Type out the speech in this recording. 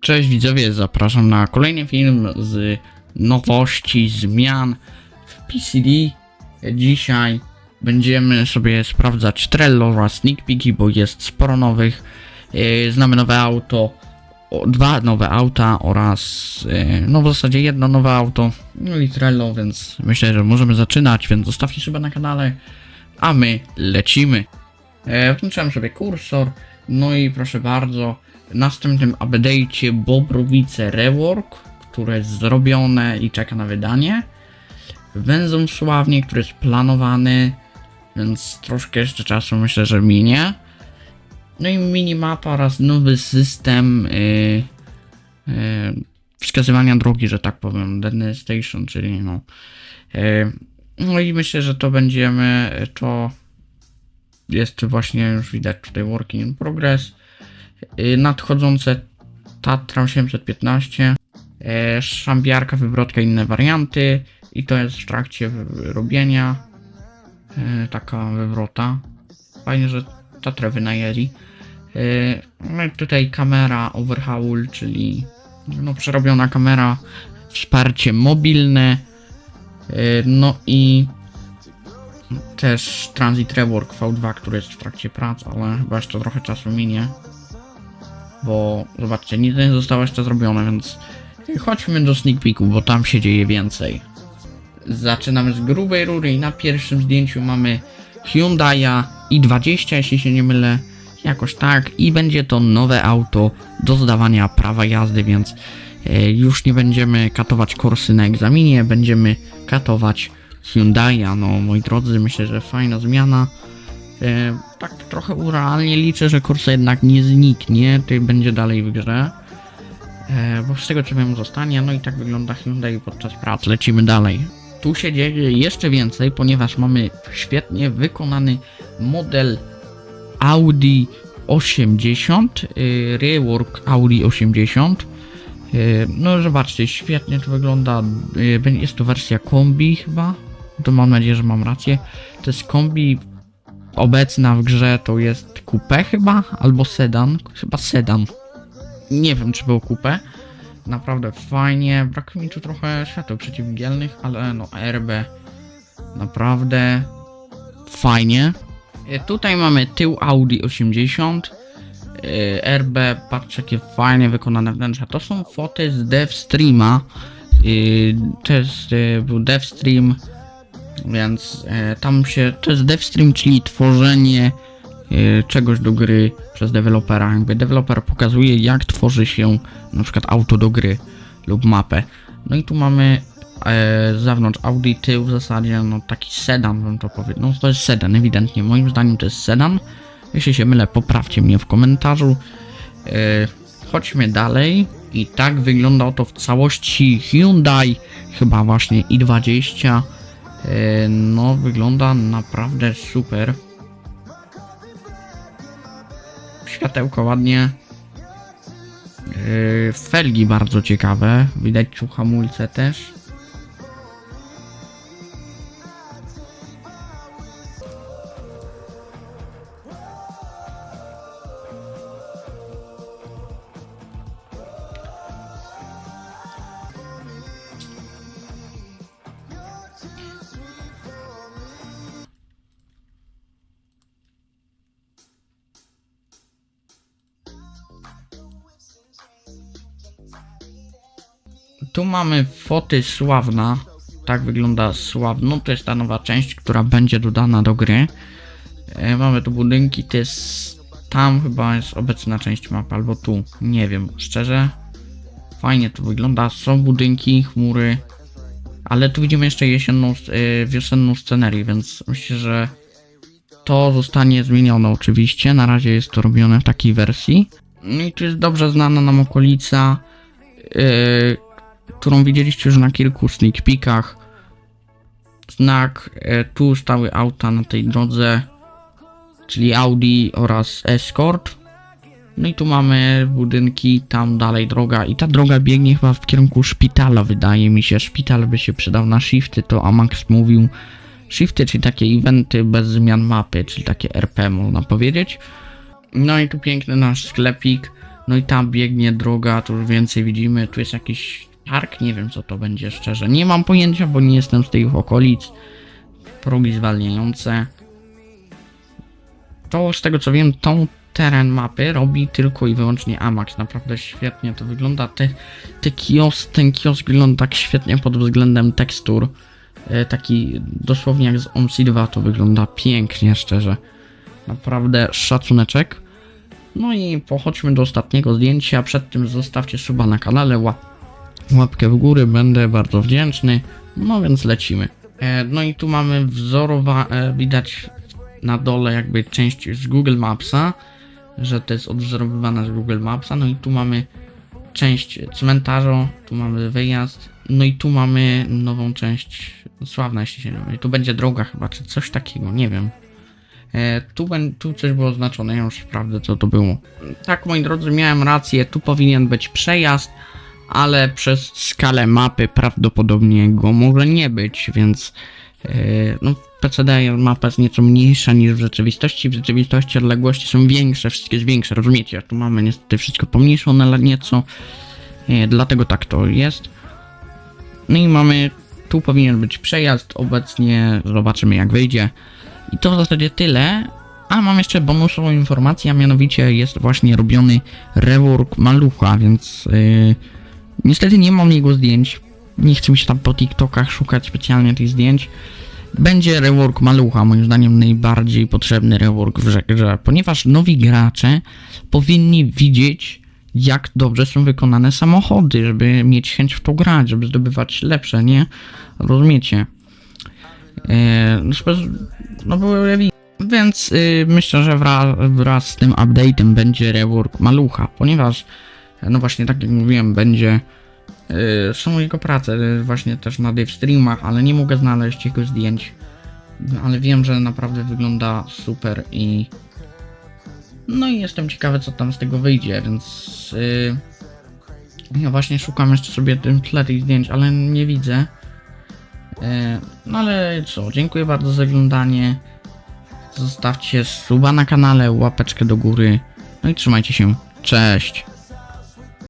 Cześć widzowie, zapraszam na kolejny film z nowości, zmian w PCD. Dzisiaj będziemy sobie sprawdzać Trello oraz Sneak Peeki, bo jest sporo nowych. Yy, Znamy nowe auto, dwa nowe auta oraz yy, no w zasadzie jedno nowe auto, no i Trello, więc myślę, że możemy zaczynać, więc zostawcie suba na kanale, a my lecimy. E, Włączyłem sobie kursor, no i proszę bardzo, w następnym update'cie Bobrowice Rework, które jest zrobione i czeka na wydanie. Węzeł Sławnie, który jest planowany, więc troszkę jeszcze czasu myślę, że minie. No i minimapa oraz nowy system yy, yy, wskazywania drogi, że tak powiem, Deadly Station, czyli no. Yy, no i myślę, że to będziemy to jest właśnie już widać tutaj working in progress. Yy, Nadchodzące Tatra 815, yy, szambiarka, wywrotka, inne warianty i to jest w trakcie robienia. Yy, Taka wywrota. Fajnie, że Tatrę wynajęli. No i tutaj kamera overhaul, czyli no przerobiona kamera, wsparcie mobilne. No i też Transit Rework V2, który jest w trakcie prac, ale chyba jeszcze trochę czasu minie. Bo zobaczcie, nic nie zostało jeszcze zrobione, więc chodźmy do sneak peeku, bo tam się dzieje więcej. Zaczynamy z grubej rury i na pierwszym zdjęciu mamy Hyundai'a i20, jeśli się nie mylę. Jakoś tak. I będzie to nowe auto do zdawania prawa jazdy, więc e, już nie będziemy katować Corsy na egzaminie, będziemy katować Hyundai'a. No moi drodzy, myślę, że fajna zmiana. E, tak trochę urealnie liczę, że Corsa jednak nie zniknie, ty będzie dalej w grze. E, bo z tego co wiem zostanie, no i tak wygląda Hyundai podczas prac. Lecimy dalej. Tu się dzieje jeszcze więcej, ponieważ mamy świetnie wykonany model Audi 80, y, rework Audi 80. Y, No zobaczcie, świetnie to wygląda. Będzie- Jest to wersja kombi chyba. To mam nadzieję, że mam rację. To jest kombi obecna w grze, to jest coupe chyba, albo sedan. Chyba sedan. Nie wiem, czy było coupe. Naprawdę fajnie. Brakuje mi tu trochę świateł przeciwmgielnych, ale no RB naprawdę fajnie. E, Tutaj mamy tył Audi 80. e, RB, patrzcie jakie fajnie wykonane wnętrza. To są foty z DevStreama. E, To jest, e, był DevStream, więc e, tam się, to jest DevStream, czyli tworzenie e, czegoś do gry przez dewelopera. Jakby deweloper pokazuje jak tworzy się na przykład auto do gry lub mapę. No i tu mamy e, z zewnątrz Audi tył w zasadzie, no taki sedan bym to powiedział. No to jest sedan, ewidentnie. Moim zdaniem to jest sedan. Jeśli się mylę, poprawcie mnie w komentarzu. Chodźmy dalej. I tak wygląda to w całości Hyundai, chyba właśnie i20. E, no, wygląda naprawdę super. Światełko ładnie. Yy, felgi bardzo ciekawe. Widać tu hamulce też. Tu mamy foty Sławna. Tak wygląda Sławno. To jest ta nowa część, która będzie dodana do gry. E, mamy tu budynki. To jest. Tam chyba jest obecna część mapy, albo tu. Nie wiem, szczerze. Fajnie to wygląda. Są budynki, chmury. Ale tu widzimy jeszcze jesienną, e, wiosenną scenerię, więc myślę, że to zostanie zmienione oczywiście. Na razie jest to robione w takiej wersji. No i tu jest dobrze znana nam okolica. Yy, którą widzieliście już na kilku sneak peekach. Znak, e, tu stały auta na tej drodze, czyli Audi oraz Escort. No i tu mamy budynki, tam dalej droga i ta droga biegnie chyba w kierunku szpitala, wydaje mi się. Szpital by się przydał na shifty, to Amax mówił. Shifty, czyli takie eventy bez zmian mapy, czyli takie RP można powiedzieć. No i tu piękny nasz sklepik. No i tam biegnie droga, tu już więcej widzimy. Tu jest jakiś park, nie wiem co to będzie szczerze. Nie mam pojęcia, bo nie jestem z tych okolic. Progi zwalniające. To z tego co wiem, tą teren mapy robi tylko i wyłącznie Amax. Naprawdę świetnie to wygląda. Te, te kiosk, ten kiosk wygląda tak świetnie pod względem tekstur. E, Taki dosłownie jak z OMSI 2 to wygląda pięknie, szczerze. Naprawdę szacuneczek. No i pochodźmy do ostatniego zdjęcia. Przed tym zostawcie suba na kanale, łap, łapkę w górę, będę bardzo wdzięczny. No więc lecimy. E, no i tu mamy wzorowa, e, widać na dole jakby część z Google Mapsa, że to jest odwzorowywane z Google Mapsa. No i tu mamy część cmentarza, tu mamy wyjazd, no i tu mamy nową część sławna, jeśli się nie mylę. Tu będzie droga chyba, czy coś takiego, nie wiem. E, tu, tu coś było oznaczone, ja już sprawdzę co to było. Tak, moi drodzy, miałem rację, tu powinien być przejazd, ale przez skalę mapy prawdopodobnie go może nie być, więc e, no, w PCD mapa jest nieco mniejsza niż w rzeczywistości. W rzeczywistości odległości są większe, wszystkie jest większe, rozumiecie? Tu mamy niestety wszystko pomniejszone nieco, e, dlatego tak to jest. No i mamy, tu powinien być przejazd, obecnie zobaczymy jak wyjdzie. I to w zasadzie tyle. A mam jeszcze bonusową informację, a mianowicie jest właśnie robiony rework malucha, więc yy, niestety nie mam jego zdjęć. Nie chcę mi się tam po TikTokach szukać specjalnie tych zdjęć. Będzie rework malucha, moim zdaniem najbardziej potrzebny rework w grze, ponieważ nowi gracze powinni widzieć, jak dobrze są wykonane samochody, żeby mieć chęć w to grać, żeby zdobywać lepsze, nie? Rozumiecie? Eee, no, były Więc y, myślę, że wraz, wraz z tym update'em będzie rework malucha, ponieważ no właśnie tak jak mówiłem, będzie y, są jego prace y, właśnie też na live streamach, ale nie mogę znaleźć jego zdjęć. No, ale wiem, że naprawdę wygląda super i no i jestem ciekawy co tam z tego wyjdzie, więc y, ja właśnie szukam jeszcze sobie tle tych zdjęć, ale nie widzę. No ale co, dziękuję bardzo za oglądanie. Zostawcie suba na kanale, łapeczkę do góry. No i trzymajcie się. Cześć.